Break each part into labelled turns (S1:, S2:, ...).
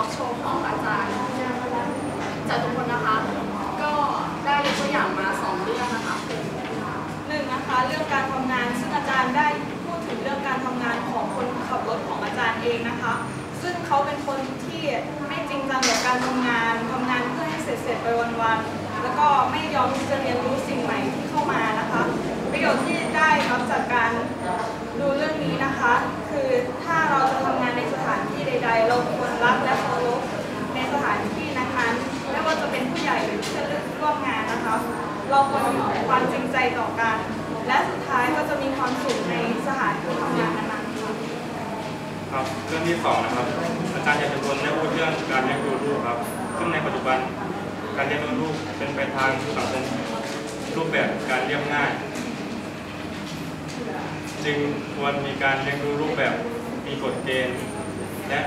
S1: อกโชว์ของอาจารย์จตุกคนนะคะ ก็ได้ตัวอย่างมาสองเรื่องนะคะหนึ่งนะคะเรื่องการทำงานซึ่งอาจารย์ได้พูดถึงเรื่องการทำงานของคนขับรถของอาจารย์เองนะคะ ซึ่งเขาเป็นคนที่ไม่จริงจังกับการทำงาน ทำงานเพื่อให้เสร็จๆไปวันๆแล้วก็ไม่ยอมที่จะเรียนรู้ เราควรมีความจริงใจต่อกัน และสุดท้ายก็จะมีความสุขในสถานที่ทำงานนั้นๆค่ะ
S2: ครับเรื่องที่สองนะครับ อาจารย์อยากจะชวนได้พูดเรื่องการเลี้ยงดูลูกครับ ซึ่งในปัจจุบันการเลี้ยงดูลูกเป็นไปทางสังคมรูปแบบการเรียบง่าย จึงควรมีการเลี้ยงดูรูปแบบมีกฎเกณฑ์และ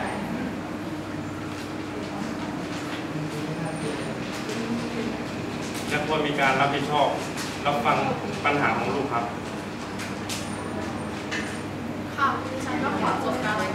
S2: และควรมีการรับผิดชอบรับฟังปัญหาของลูกครับ
S3: ค่ะดิฉันก็ขอจบการราย